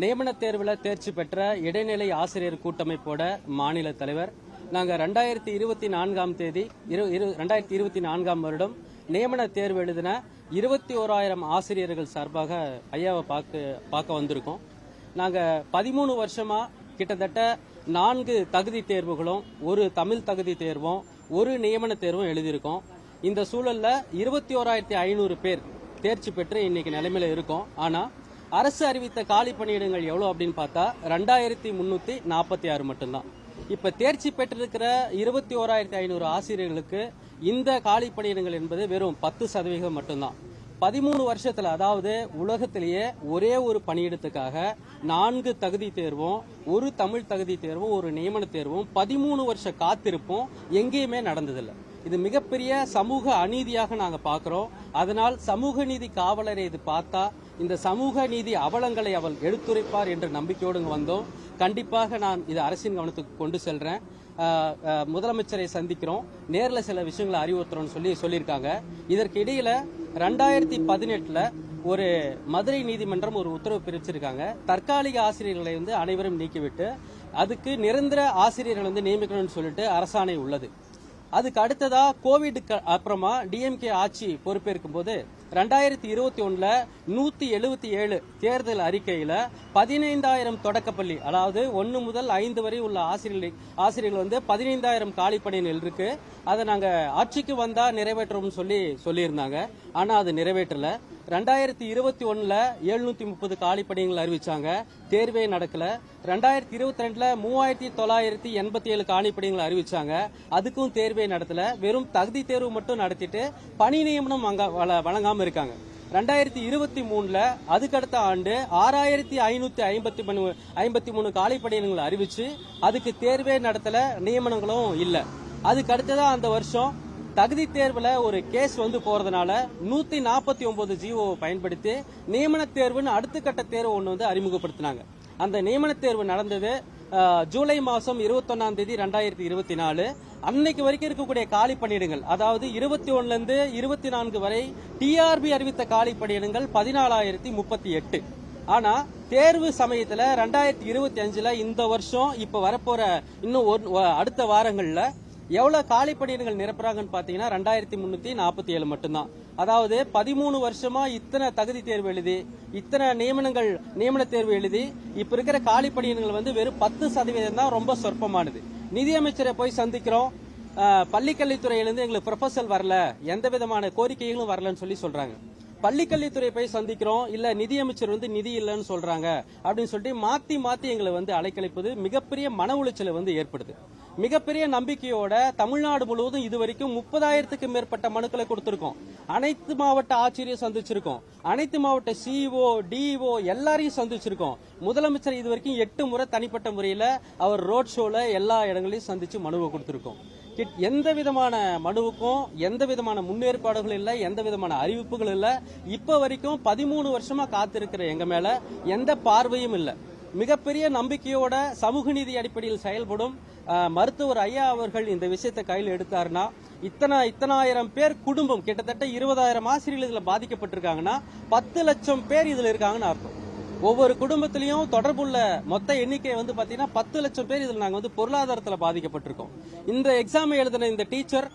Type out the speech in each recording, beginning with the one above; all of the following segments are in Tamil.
நியமன தேர்வில் தேர்ச்சி பெற்ற இடைநிலை ஆசிரியர் கூட்டமைப்போட மாநில தலைவர். நாங்கள் ரெண்டாயிரத்தி இருபத்தி நான்காம் தேதி இரு இரு- ரெண்டாயிரத்தி இருபத்தி நான்காம் வருடம் நியமன தேர்வு எழுதின இருபத்தி ஓராயிரம் ஆசிரியர்கள் சார்பாக ஐயாவை பார்க்க பார்க்க வந்திருக்கோம். நாங்கள் பதிமூணு வருஷமா கிட்டத்தட்ட நான்கு தகுதி தேர்வுகளும் ஒரு தமிழ் தகுதி தேர்வும் ஒரு நியமன தேர்வும் எழுதியிருக்கோம். இந்த சூழலில் இருபத்தி ஓராயிரத்தி ஐநூறு பேர் தேர்ச்சி பெற்று இன்னைக்கு நிலைமையில இருக்கோம். ஆனால் அரசு அறிவித்த காலி பணியிடங்கள் எவ்வளோ அப்படின்னு பார்த்தா ரெண்டாயிரத்தி முந்நூற்றி நாற்பத்தி ஆறு மட்டும்தான். இப்போ தேர்ச்சி பெற்றிருக்கிற இருபத்தி ஓராயிரத்தி ஐநூறு ஆசிரியர்களுக்கு இந்த காலி பணியிடங்கள் என்பது வெறும் பத்து சதவீதம் மட்டும்தான். பதிமூணு வருஷத்தில் அதாவது உலகத்திலேயே ஒரே ஒரு பணியிடத்துக்காக நான்கு தகுதி தேர்வும் ஒரு தமிழ் தகுதி தேர்வும் ஒரு நியமன தேர்வும் பதிமூணு வருஷ காத்திருப்பும் எங்கேயுமே நடந்ததில்லை. இது மிகப்பெரிய சமூக அநீதியாக நாங்கள் பார்க்குறோம் அதனால் சமூக நீதி காவலரை இது பார்த்தா இந்த சமூக நீதி அவலங்களை அவள் எடுத்துரைப்பார் என்ற நம்பிக்கையோடு வந்தோம். கண்டிப்பாக நான் இதை அரசின் கவனத்துக்கு கொண்டு செல்றேன். முதலமைச்சரை சந்திக்கிறோம். நேரில் சில விஷயங்களை அறிவுறுத்துறோம்னு சொல்லி சொல்லியிருக்காங்க. இதற்கு இடையில ரெண்டாயிரத்தி பதினெட்டுல ஒரு மதுரை நீதிமன்றம் ஒரு உத்தரவு பிரிச்சிருக்காங்க. தற்காலிக ஆசிரியர்களை வந்து அனைவரும் நீக்கிவிட்டு அதுக்கு நிரந்தர ஆசிரியர்கள் வந்து நியமிக்கணும்னு சொல்லிட்டு அரசாணை உள்ளது. அதுக்கு அடுத்ததா கோவிடுக்கு அப்புறமா டிஎம்கே ஆட்சி பொறுப்பேற்கும் போது ரெண்டாயிரத்தி இருபத்தி ஒன்றில் நூற்றி எழுபத்தி ஏழு தேர்தல் அறிக்கையில் பதினைந்தாயிரம் தொடக்கப்பள்ளி அதாவது ஒன்று முதல் ஐந்து வரை உள்ள ஆசிரியர்கள் ஆசிரியர்கள் வந்து பதினைந்தாயிரம் காலி இருக்கு. அதை நாங்கள் ஆட்சிக்கு வந்தால் நிறைவேற்றுவோம்னு சொல்லி சொல்லியிருந்தாங்க. ஆனால் அது நிறைவேற்றலை. ரெண்டாயிரத்தி இருபத்தி ஒன்றில் எழுநூத்தி முப்பது காலி பணியிடங்கள் அறிவிச்சாங்க. தேர்வே நடக்கல. ரெண்டாயிரத்தி இருபத்தி ரெண்டுல மூவாயிரத்தி தொள்ளாயிரத்தி எண்பத்தி ஏழு காலி பணியிடங்கள் அறிவிச்சாங்க. அதுக்கும் தேர்வே நடத்தல. வெறும் தகுதி தேர்வு மட்டும் நடத்திட்டு பணி நியமனம் வங்க- வழ- வழங்காம இருக்காங்க. ரெண்டாயிரத்தி இருபத்தி மூணுல அதுக்கடுத்த ஆண்டு ஆறாயிரத்தி ஐநூத்தி ஐம்பத்தி மூணு ஐம்பத்தி மூணு காலி பணியிடங்கள் அறிவிச்சு அதுக்கு தேர்வே நடத்தல. நியமனங்களும் இல்ல. அதுக்கு அந்த வருஷம் தகுதி தேர்வுல ஒரு கேஸ் வந்து போறதுனால நூத்தி நாற்பத்தி ஒன்பது ஜிஓ பயன்படுத்தி நியமன தேர்வுன்னு அடுத்த கட்ட தேர்வு ஒன்று வந்து அறிமுகப்படுத்தினாங்க. அந்த நியமன தேர்வு நடந்தது ஜூலை மாதம் இருபத்தொன்னாம் தேதி ரெண்டாயிரத்தி இருபத்தி நாலு. அன்னைக்கு வரைக்கும் இருக்கக்கூடிய காலி பணியிடங்கள் அதாவது இருபத்தி ஒன்னுலேருந்து இருந்து இருபத்தி நான்கு வரை டிஆர்பி அறிவித்த காலி பணியிடங்கள் பதினாலாயிரத்தி முப்பத்தி எட்டு. ஆனா தேர்வு சமயத்துல ரெண்டாயிரத்தி இருபத்தி அஞ்சுல இந்த வருஷம் இப்ப வரப்போற இன்னும் அடுத்த வாரங்கள்ல எவ்வளவு காலி பணியிடங்கள் நிரப்புறாங்கன்னு பாத்தீங்கன்னா ரெண்டாயிரத்தி முந்நூற்றி நாற்பத்தி ஏழு மட்டும்தான். அதாவது பதிமூணு வருஷமா இத்தனை தகுதி தேர்வு எழுதி இத்தனை நியமனங்கள் நியமன தேர்வு எழுதி இப்ப இருக்கிற காலி பணியிடங்கள் வந்து வெறும் பத்து சதவீதம் தான் ரொம்ப சொற்பமானது. நிதியமைச்சரை போய் சந்திக்கிறோம். பள்ளிக்கல்வித்துறையிலேருந்து பள்ளிக்கல்வித்துறையிலிருந்து எங்களுக்கு ப்ரொபசல் வரல எந்த விதமான கோரிக்கைகளும் வரலன்னு சொல்லி சொல்றாங்க. பள்ளிக்கல்வித்துறை போய் சந்திக்கிறோம் இல்ல நிதியமைச்சர் வந்து நிதி இல்லைன்னு சொல்றாங்க அப்படின்னு சொல்லிட்டு மாத்தி மாத்தி எங்களை வந்து அலைக்கழிப்பது மிகப்பெரிய மன உளைச்சலை வந்து ஏற்படுது. மிகப்பெரிய நம்பிக்கையோட தமிழ்நாடு முழுவதும் இது வரைக்கும் முப்பதாயிரத்துக்கு மேற்பட்ட மனுக்களை கொடுத்திருக்கோம். அனைத்து மாவட்ட ஆட்சியரையும் சந்திச்சிருக்கோம். அனைத்து மாவட்ட சிஇஓ டிஓ எல்லாரையும் சந்திச்சிருக்கோம். முதலமைச்சர் இது வரைக்கும் எட்டு முறை தனிப்பட்ட முறையில் அவர் ரோட் ஷோல எல்லா இடங்களையும் சந்திச்சு மனுவை கொடுத்திருக்கோம். கிட்- எந்த விதமான மனுவுக்கும் எந்த விதமான முன்னேற்பாடுகள் இல்லை எந்த விதமான அறிவிப்புகள் இல்லை. இப்ப வரைக்கும் பதிமூணு வருஷமா காத்திருக்கிற எங்க மேல எந்த பார்வையும் இல்லை. மிகப்பெரிய நம்பிக்கையோட சமூக நீதி அடிப்படையில் செயல்படும் மருத்துவர் ஐயா அவர்கள் இந்த விஷயத்தை கையில் எடுத்தாருன்னா இத்தனை இத்தனாயிரம் பேர் குடும்பம் கிட்டத்தட்ட இருபதாயிரம் ஆசிரியர்கள் இதுல பாதிக்கப்பட்டிருக்காங்கன்னா பத்து லட்சம் பேர் இதுல இருக்காங்கன்னு அர்த்தம். ஒவ்வொரு குடும்பத்திலையும் தொடர்புள்ள மொத்த எண்ணிக்கை வந்து பாத்தீங்கன்னா பத்து லட்சம் பேர் இதுல நாங்க வந்து பொருளாதாரத்துல பாதிக்கப்பட்டிருக்கோம். இந்த எக்ஸாம் எழுதின இந்த டீச்சர்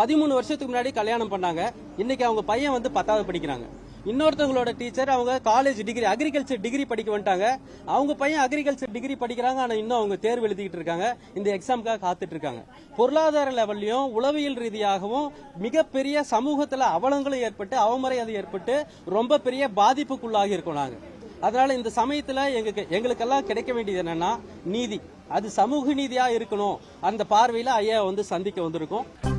பதிமூணு வருஷத்துக்கு முன்னாடி கல்யாணம் பண்ணாங்க. இன்னைக்கு அவங்க பையன் வந்து பத்தாவது படிக்கிறாங்க. இன்னொருத்தவங்களோட டீச்சர் அவங்க காலேஜ் டிகிரி அக்ரிகல்ச்சர் டிகிரி படிக்க வந்துட்டாங்க. அவங்க பையன் அக்ரிகல்ச்சர் டிகிரி படிக்கிறாங்க ஆனா இன்னும் அவங்க தேர்வு எழுதிக்கிட்டு இருக்காங்க. இந்த எக்ஸாமுக்காக காத்துட்டு இருக்காங்க. பொருளாதார லெவல்லையும் உளவியல் ரீதியாகவும் மிகப்பெரிய சமூகத்துல அவலங்களும் ஏற்பட்டு அவமரியாதை ஏற்பட்டு ரொம்ப பெரிய பாதிப்புக்குள்ளாகி இருக்கோம் நாங்க. அதனால இந்த சமயத்துல எங்களுக்கு எங்களுக்கெல்லாம் கிடைக்க வேண்டியது என்னன்னா நீதி. அது சமூக நீதியா இருக்கணும். அந்த பார்வையில ஐயா வந்து சந்திக்க வந்திருக்கோம்.